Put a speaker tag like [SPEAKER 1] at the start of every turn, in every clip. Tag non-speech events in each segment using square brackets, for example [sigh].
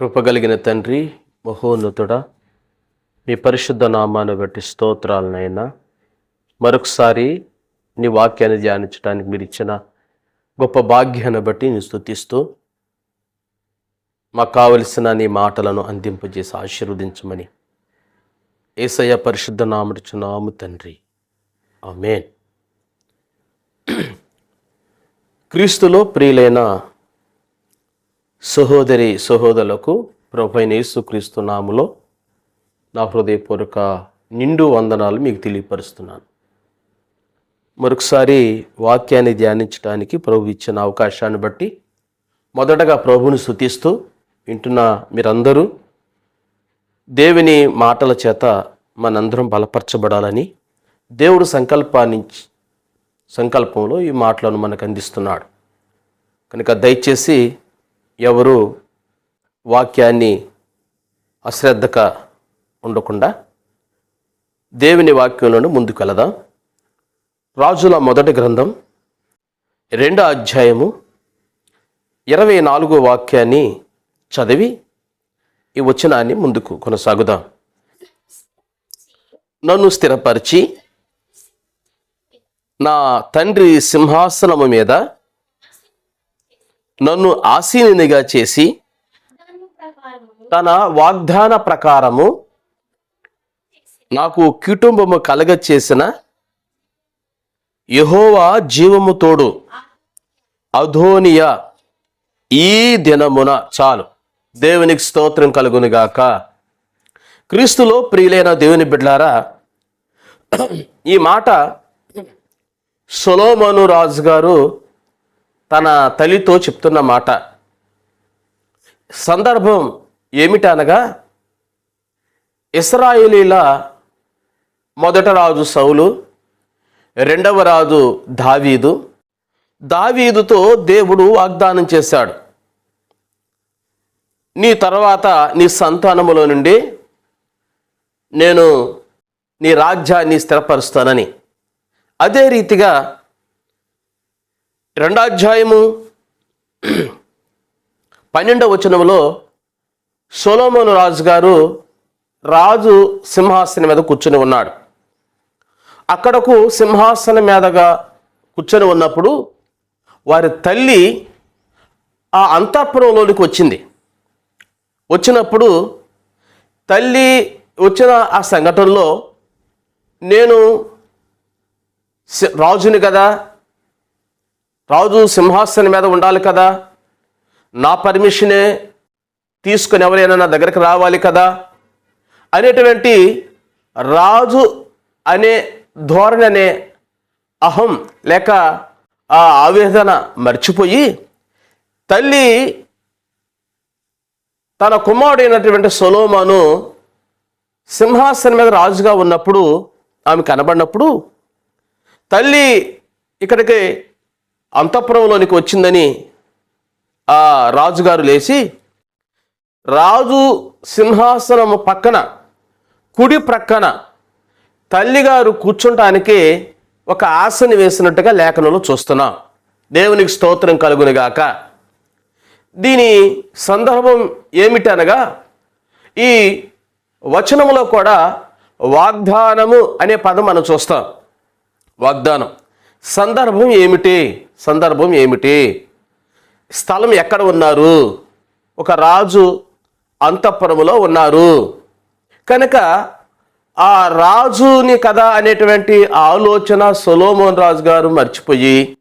[SPEAKER 1] కృపగలిగిన తండ్రి మహోన్నతుడా మీ పరిశుద్ధ నామాన్ని బట్టి స్తోత్రాలనైనా. మరొకసారి నీ వాక్యాన్ని ధ్యానించడానికి మీరు ఇచ్చిన గొప్ప భాగ్యాన్ని బట్టి నీ స్థుతిస్తూ మాకు కావలసిన నీ మాటలను అందింపజేసి ఆశీర్వదించమని ఏసయ్య పరిశుద్ధ నామడుచున్నాము తండ్రి. ఆమెన్. [clears throat] క్రీస్తులో ప్రియులైన సహోదరి సహోదరులకు ప్రభైన యేసుక్రీస్తు నాములో నా హృదయపూర్వక నిండు వందనాలు మీకు తెలియపరుస్తున్నాను. మరొకసారి వాక్యాన్ని ధ్యానించడానికి ప్రభు ఇచ్చిన అవకాశాన్ని బట్టి మొదటగా ప్రభువుని శుతిస్తూ వింటున్న మీరందరూ దేవుని మాటల చేత మనందరం బలపరచబడాలని దేవుడు సంకల్పాన్ని సంకల్పంలో ఈ మాటలను మనకు అందిస్తున్నాడు. కనుక దయచేసి ఎవరు వాక్యాన్ని అశ్రద్ధగా ఉండకుండా దేవుని వాక్యంలోనే ముందుకు వెళదాం. రాజుల మొదటి గ్రంథం రెండో అధ్యాయము ఇరవై నాలుగో వాక్యాన్ని చదివి ఈ వచనాన్ని ముందుకు కొనసాగుదాం. నన్ను స్థిరపరిచి నా తండ్రి సింహాసనము మీద నన్ను ఆసీనునిగా చేసి తన వాగ్దాన ప్రకారము నాకు కుటుంబము కలగ చేసిన యహోవా జీవము తోడు అధోనియా ఈ దినమున చాలు. దేవునికి స్తోత్రం కలుగునుగాక. క్రీస్తులో ప్రియులైన దేవుని బిడ్లారా ఈ మాట సొలోమను రాజు గారు తన తల్లితో చెప్తున్న మాట. సందర్భం ఏమిటనగా ఇస్రాయేలీల మొదట రాజు సౌలు రెండవ రాజు దావీదు దావీదుతో దేవుడు వాగ్దానం చేశాడు. నీ తర్వాత నీ సంతానములో నుండి నేను నీ రాజ్యాన్ని స్థిరపరుస్తానని. అదే రీతిగా రెండాధ్యాయము పన్నెండవ వచనంలో సోలోమోను రాజు గారు రాజు సింహాసనం మీద కూర్చొని ఉన్నాడు. అక్కడకు సింహాసనం మీదగా కూర్చొని ఉన్నప్పుడు వారి తల్లి ఆ అంతఃపురంలోనికి వచ్చింది. వచ్చినప్పుడు తల్లి వచ్చిన ఆ సంఘటనలో నేను రాజుని కదా రాజు సింహాసనం మీద ఉండాలి కదా? నా పర్మిషనే తీసుకుని ఎవరైనా నా దగ్గరకు రావాలి కదా? అనేటువంటి రాజు అనే ధోరణి అనే అహం లేక ఆ ఆవేదన మర్చిపోయి తల్లి తన కుమారుడైనటువంటి సొలోమాను సింహాసనం మీద రాజుగా ఉన్నప్పుడు ఆమె కనబడినప్పుడు తల్లి ఇక్కడికి అంతఃపురంలోనికి వచ్చిందని ఆ రాజుగారు లేచి రాజు సింహాసనము పక్కన కుడి ప్రక్కన తల్లిగారు కూర్చుంటానికి ఒక ఆశని వేసినట్టుగా లేఖనంలో చూస్తున్నాం. దేవునికి స్తోత్రం కలుగునిగాక దీని సందర్భం ఏమిటనగా ఈ వచనములో కూడా వాగ్దానము అనే పదం మనం చూస్తాం. వాగ్దానం. సందర్భం ఏమిటి? సందర్భం ఏమిటి? స్థలం ఎక్కడ ఉన్నారు? ఒక రాజు అంతఃపురములో ఉన్నారు. కనుక ఆ రాజుని కథ అనేటువంటి ఆలోచన సొలోమోన్ రాజు గారు మర్చిపోయి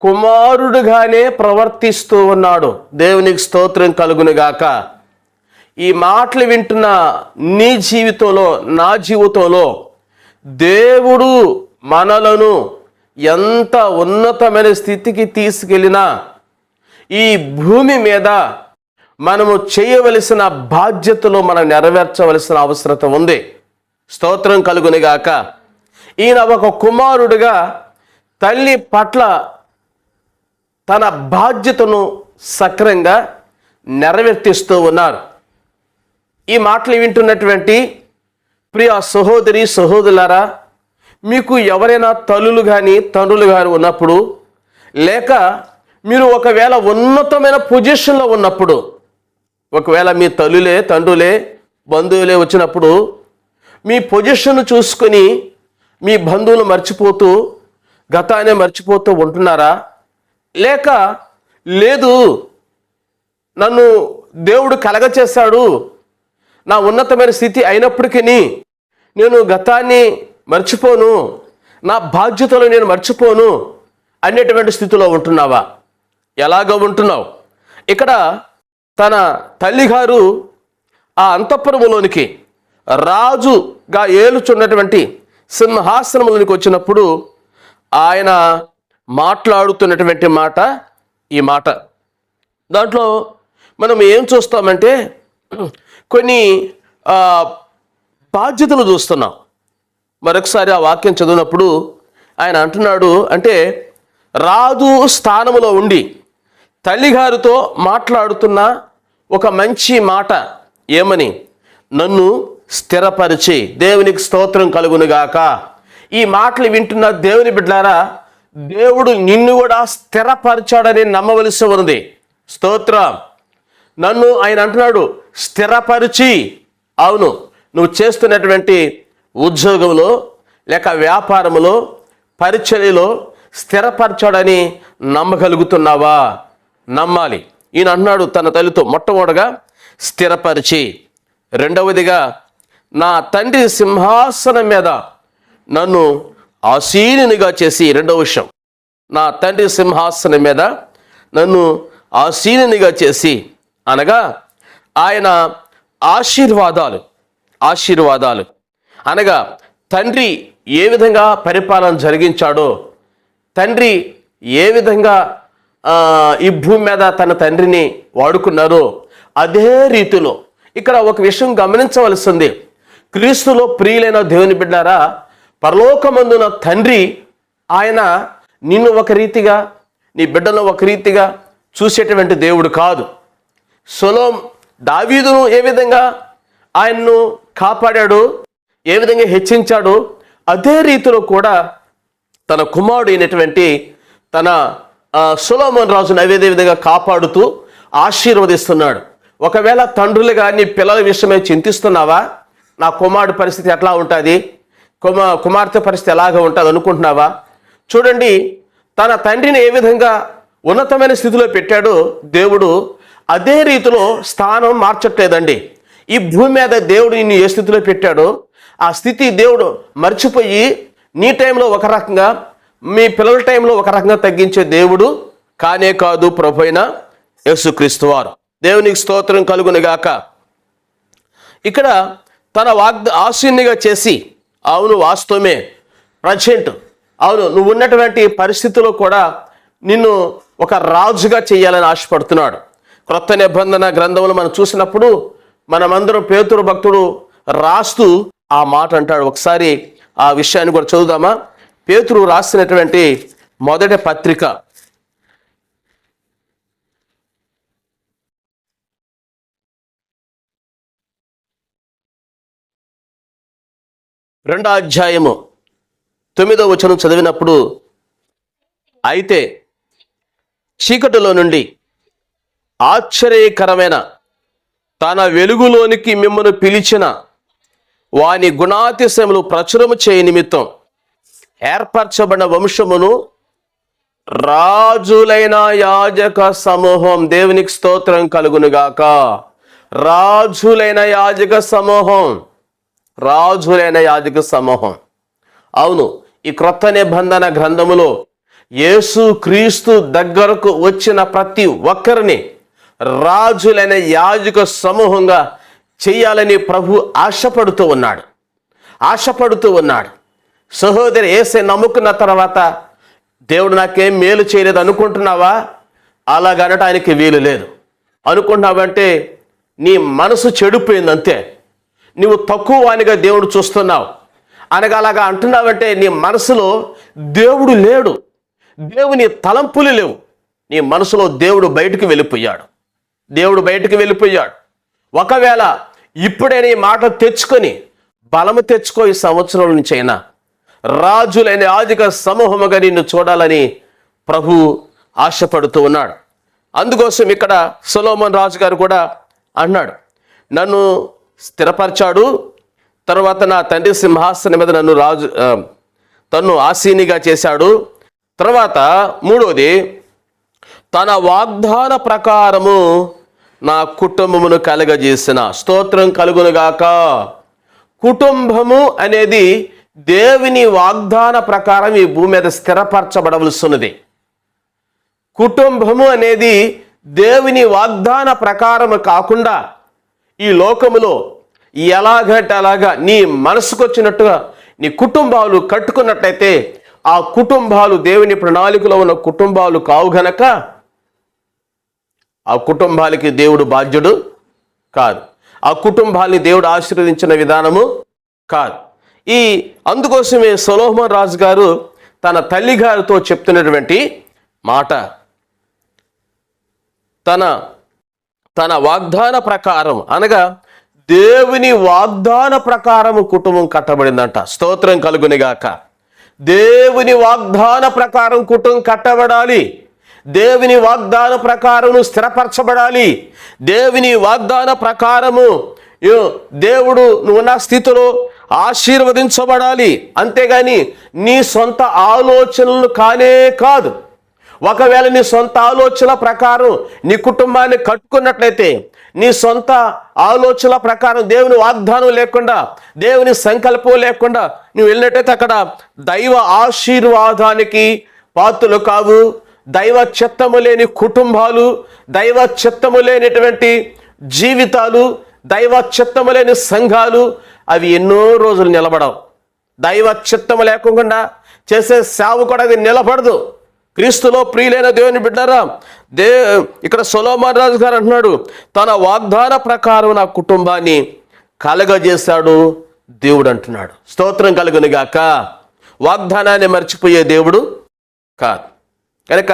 [SPEAKER 1] కుమారుడుగానే ప్రవర్తిస్తూ ఉన్నాడు. దేవునికి స్తోత్రం కలుగునుగాక ఈ మాటలు వింటున్న నీ జీవితంలో నా జీవితంలో దేవుడు మనలను ఎంత ఉన్నతమైన స్థితికి తీసుకెళ్ళినా ఈ భూమి మీద మనము చేయవలసిన బాధ్యతలు మనం నెరవేర్చవలసిన అవసరత ఉంది. స్తోత్రం కలుగునిగాక ఈయన ఒక కుమారుడుగా తల్లి పట్ల తన బాధ్యతను సక్రంగా నెరవేర్తిస్తూ ఉన్నారు. ఈ మాటలు వింటున్నటువంటి ప్రియ సహోదరి సహోదరులారా మీకు ఎవరైనా తల్లులు కానీ తండ్రులు కానీ ఉన్నప్పుడు లేక మీరు ఒకవేళ ఉన్నతమైన పొజిషన్లో ఉన్నప్పుడు ఒకవేళ మీ తల్లులే తండ్రులే బంధువులే వచ్చినప్పుడు మీ పొజిషన్ చూసుకొని మీ బంధువులు మర్చిపోతూ గతాన్ని మర్చిపోతూ ఉంటున్నారా? లేక లేదు నన్ను దేవుడు కలగచేశాడు నా ఉన్నతమైన స్థితి అయినప్పటికీ నేను గతాన్ని మర్చిపోను. నా బాధ్యతలు నేను మర్చిపోను అనేటువంటి స్థితిలో ఉంటున్నావా? ఎలాగ ఉంటున్నావు? ఇక్కడ తన తల్లిగారు ఆ అంతఃపురములోనికి రాజుగా ఏలుచున్నటువంటి సింహాసనములోనికి వచ్చినప్పుడు ఆయన మాట్లాడుతున్నటువంటి మాట ఈ మాట. దాంట్లో మనం ఏం చూస్తామంటే కొన్ని బాధ్యతలు చూస్తున్నాం. మరొకసారి ఆ వాక్యం చదివినప్పుడు ఆయన అంటున్నాడు అంటే రాజు స్థానములో ఉండి తల్లిగారితో మాట్లాడుతున్న ఒక మంచి మాట ఏమని? నన్ను స్థిరపరిచి దేవునికి స్తోత్రం కలుగునుగాక. ఈ మాటలు వింటున్న దేవుని బిడ్డారా దేవుడు నిన్ను కూడా స్థిరపరిచాడని నమ్మవలసి ఉంది. స్తోత్రం. నన్ను ఆయన అంటున్నాడు స్థిరపరిచి. అవును నువ్వు చేస్తున్నటువంటి ఉద్యోగంలో లేక వ్యాపారములో పరిచర్యలో స్థిరపరచాడని నమ్మగలుగుతున్నావా? నమ్మాలి. ఈయన అన్నాడు తన తల్లితో మొట్టమొదటగా స్థిరపరిచి. రెండవదిగా నా తండ్రి సింహాసనం మీద నన్ను ఆసీనునిగా చేసి రెండవ విషయం. నా తండ్రి సింహాసనం మీద నన్ను ఆసీనునిగా చేసి అనగా ఆయన ఆశీర్వాదాలు ఆశీర్వాదాలు. అనగా తండ్రి ఏ విధంగా పరిపాలన జరిగించాడో తండ్రి ఏ విధంగా ఈ భూమి మీద తన తండ్రిని వాడుకున్నారో అదే రీతిలో ఇక్కడ ఒక విషయం గమనించవలసింది. క్రీస్తులో ప్రియులైన దేవుని బిడ్డారా పరలోకమందున తండ్రి ఆయన నిన్ను ఒక రీతిగా నీ బిడ్డను ఒక రీతిగా చూసేటువంటి దేవుడు కాదు. సొలోం దావీదును ఏ విధంగా ఆయన్ను కాపాడాడు? ఏ విధంగా హెచ్చించాడు అదే రీతిలో కూడా తన కుమారుడు అయినటువంటి తన సులోమన్ రాజును అదే విధంగా కాపాడుతూ ఆశీర్వదిస్తున్నాడు. ఒకవేళ తండ్రులుగా నీ పిల్లల విషయమై చింతిస్తున్నావా? నా కుమారుడు పరిస్థితి ఎట్లా ఉంటుంది? కుమా కుమార్తె పరిస్థితి ఎలాగ ఉంటుంది అనుకుంటున్నావా? చూడండి తన తండ్రిని ఏ విధంగా ఉన్నతమైన స్థితిలో పెట్టాడో దేవుడు అదే రీతిలో స్థానం మార్చట్లేదండి. ఈ భూమి మీద దేవుడు నిన్ను ఏ స్థితిలో పెట్టాడో ఆ స్థితి దేవుడు మర్చిపోయి నీ టైంలో ఒక రకంగా మీ పిల్లల టైంలో ఒక రకంగా తగ్గించే దేవుడు కానే కాదు ప్రభు అయిన యేసుక్రీస్తు వారు. దేవునికి స్తోత్రం కలుగునిగాక. ఇక్కడ తన వాగ్ద ఆశీన్నిగా చేసి అవును వాస్తవమే ప్రజెంట్ అవును నువ్వు ఉన్నటువంటి పరిస్థితిలో కూడా నిన్ను ఒక రాజుగా చేయాలని ఆశపడుతున్నాడు. క్రొత్త నిబంధన గ్రంథములు మనం చూసినప్పుడు మనమందరం పేతురు భక్తుడు రాస్తూ ఆ మాట అంటాడు. ఒకసారి ఆ విషయాన్ని కూడా చదువుదామా? పేతురు రాసినటువంటి మొదటి పత్రిక. రెండో అధ్యాయము తొమ్మిదో వచనం చదివినప్పుడు అయితే చీకటిలో నుండి ఆశ్చర్యకరమైన తన వెలుగులోనికి మిమ్మల్ని పిలిచిన వాని గుణాతిశయములు ప్రచురము చేయ నిమిత్తం ఏర్పరచబడిన వంశమును రాజులైన యాజక సమూహం దేవునికి స్తోత్రం కలుగునుగాక. రాజులైన యాజక సమూహం రాజులైన యాజక సమూహం. అవును ఈ క్రొత్త నిబంధన గ్రంథములో యేసు క్రీస్తు దగ్గరకు వచ్చిన ప్రతి ఒక్కరిని రాజులైన యాజక సమూహంగా చేయాలని ప్రభు ఆశపడుతూ ఉన్నాడు. ఆశపడుతూ ఉన్నాడు. సహోదరి ఏసే నమ్ముకున్న తర్వాత దేవుడు నాకేం మేలు చేయలేదు అనుకుంటున్నావా? అలాగనటానికి వీలు లేదు. అనుకుంటున్నావంటే నీ మనసు చెడిపోయింది అంతే నువ్వు తక్కువ వానిగా దేవుడు చూస్తున్నావు. అనగా అలాగా అంటున్నావంటే నీ మనసులో దేవుడు లేడు. దేవుని తలంపులు లేవు. నీ మనసులో దేవుడు బయటికి వెళ్ళిపోయాడు. దేవుడు బయటికి వెళ్ళిపోయాడు. ఒకవేళ ఇప్పుడైనా ఈ మాట తెచ్చుకొని బలము తెచ్చుకో ఈ సంవత్సరం నుంచి అయినా. రాజులైన ఆధిక సమూహముగా నిన్ను చూడాలని ప్రభు ఆశపడుతూ ఉన్నాడు. అందుకోసం ఇక్కడ సొలోమన్ రాజు గారు కూడా అన్నాడు నన్ను స్థిరపరిచాడు తర్వాత నా తండ్రి సింహాసనం మీద నన్ను రాజు తన్ను ఆసీనిగా చేశాడు. తర్వాత మూడోది తన వాగ్దాన ప్రకారము నా కుటుంబమును కలగజేసిన. స్తోత్రం కలుగునుగాక. కుటుంబము అనేది దేవుని వాగ్దాన ప్రకారం ఈ భూమి మీద స్థిరపరచబడవలసినది. కుటుంబము అనేది దేవుని వాగ్దాన ప్రకారము కాకుండా ఈ లోకములో ఎలాగంటే అలాగా నీ మనసుకొచ్చినట్టుగా నీ కుటుంబాలు కట్టుకున్నట్లయితే ఆ కుటుంబాలు దేవుని ప్రణాళికలో ఉన్న కుటుంబాలు కావు గనక ఆ కుటుంబాలకి దేవుడు బాధ్యుడు కాదు. ఆ కుటుంబాన్ని దేవుడు ఆశీర్వదించిన విధానము కాదు. ఈ అందుకోసమే సొలోహమన్ రాజు గారు తన తల్లి గారితో చెప్తున్నటువంటి మాట. తన తన వాగ్దాన ప్రకారం అనగా దేవుని వాగ్దాన ప్రకారం కుటుంబం కట్టబడిందంట. స్తోత్రం కలుగునిగాక. దేవుని వాగ్దాన ప్రకారం కుటుంబం కట్టబడాలి. దేవుని వాగ్దాన ప్రకారము స్థిరపరచబడాలి. దేవుని వాగ్దాన ప్రకారము దేవుడు నువ్వు నా స్థితిలో ఆశీర్వదించబడాలి. అంతేగాని నీ సొంత ఆలోచనలు కానే కాదు. ఒకవేళ నీ సొంత ఆలోచన ప్రకారం నీ కుటుంబాన్ని కట్టుకున్నట్లయితే నీ సొంత ఆలోచన ప్రకారం దేవుని వాగ్దానం లేకుండా దేవుని సంకల్పం లేకుండా నువ్వు వెళ్ళినట్టయితే అక్కడ దైవ ఆశీర్వాదానికి పాత్రలు కావు. దైవ చిత్తము లేని కుటుంబాలు దైవ చిత్తము లేనిటువంటి జీవితాలు దైవ చిత్తము లేని సంఘాలు అవి ఎన్నో రోజులు నిలబడవు. దైవ చిత్తము లేకుండా చేసే సేవ కూడా అది నిలబడదు. క్రీస్తులో ప్రియులైన దేవుని బిడ్డారా దే ఇక్కడ సొలోమన్ రాజు గారు అంటున్నాడు తన వాగ్దాన ప్రకారం నా కుటుంబాన్ని కలగజేశాడు దేవుడు అంటున్నాడు. స్తోత్రం కలుగునిగాక. వాగ్దానాన్ని మర్చిపోయే దేవుడు కాదు. కనుక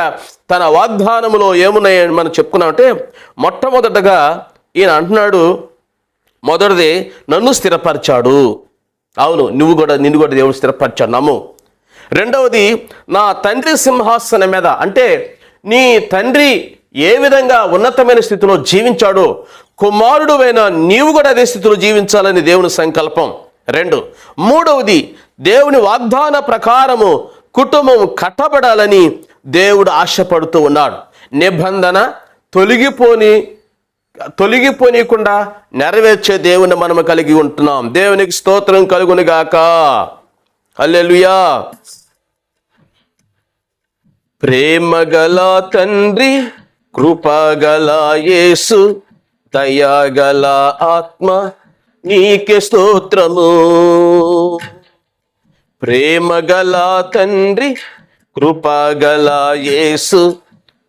[SPEAKER 1] తన వాగ్దానములో ఏమున్నాయని మనం చెప్పుకున్నామంటే మొట్టమొదటగా ఈయన అంటున్నాడు మొదటిది నన్ను స్థిరపరిచాడు. అవును నువ్వు కూడా నిన్ను కూడా దేవుడు స్థిరపరిచాడు నమ్ము. రెండవది నా తండ్రి సింహాసనం మీద అంటే నీ తండ్రి ఏ విధంగా ఉన్నతమైన స్థితిలో జీవించాడో కుమారుడువైన నీవు కూడా అదే స్థితిలో జీవించాలని దేవుని సంకల్పం. రెండు మూడవది దేవుని వాగ్దాన ప్రకారము కుటుంబం కట్టబడాలని దేవుడు ఆశపడుతూ ఉన్నాడు. నిబంధన తొలగిపోని తొలగిపోనీయకుండా నెరవేర్చే దేవుని మనము కలిగి ఉంటున్నాం. దేవునికి స్తోత్రం కలుగునుగాక అల్లెలుయా ప్రేమగల తండ్రి కృపగల యేసు దయగల ఆత్మ నీకే స్తోత్రము. ప్రేమగల తండ్రి కృపగల యేసు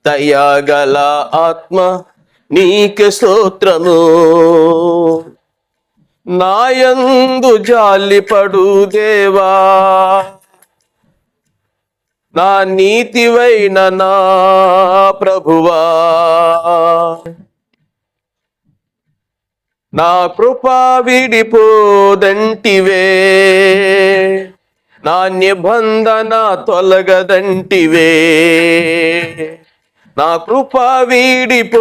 [SPEAKER 1] దయగల ఆత్మ నీకు స్తోత్రము. నాయందు జాలిపడు దేవా. నా నీతివైన నా ప్రభువా. నా కృపా విడిపోదంటివే. నా నిబంధన తొలగదంటివే. నా కృప వీడిపోదంటివే.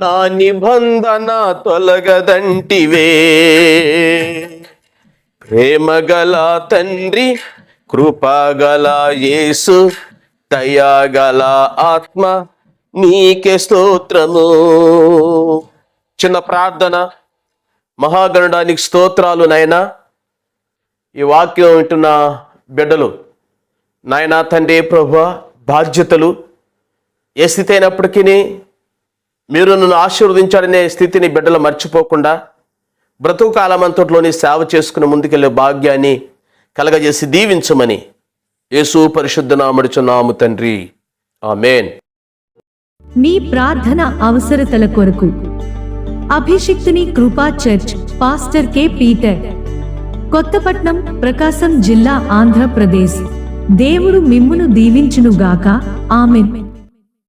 [SPEAKER 1] నా నిబంధన తొలగదంటివే. ప్రేమగల తండ్రి కృపగల యేసు దయాగల ఆత్మ నీకే స్తోత్రము. చిన్న ప్రార్థన. మహాగణడానికి స్తోత్రాలు నాయనా. ఈ వాక్యం వింటున్న బిడ్డలు నాయనా తండ్రి ప్రభు బాధ్యతలు ఏ స్థితి అయినప్పటికీ మీరు నన్ను ఆశీర్వదించాడనే స్థితిని బిడ్డలు మర్చిపోకుండా బ్రతుకు కాలమంతట్లోని సేవ చేసుకుని ముందుకెళ్ళే భాగ్యాన్ని కలగజేసి దీవించమని యేసు పరిశుద్ధ నామడుచున్నాము తండ్రి. ఆమెన్.
[SPEAKER 2] మీ ప్రార్థన అవసరతల కొరకు అభిషిక్తుని Krupa church pastor K. Peter. Kothapatnam Prakasam జిల్లా ఆంధ్రప్రదేశ్. దేవుడు మిమ్మును దీవించునుగాక. ఆమెన్.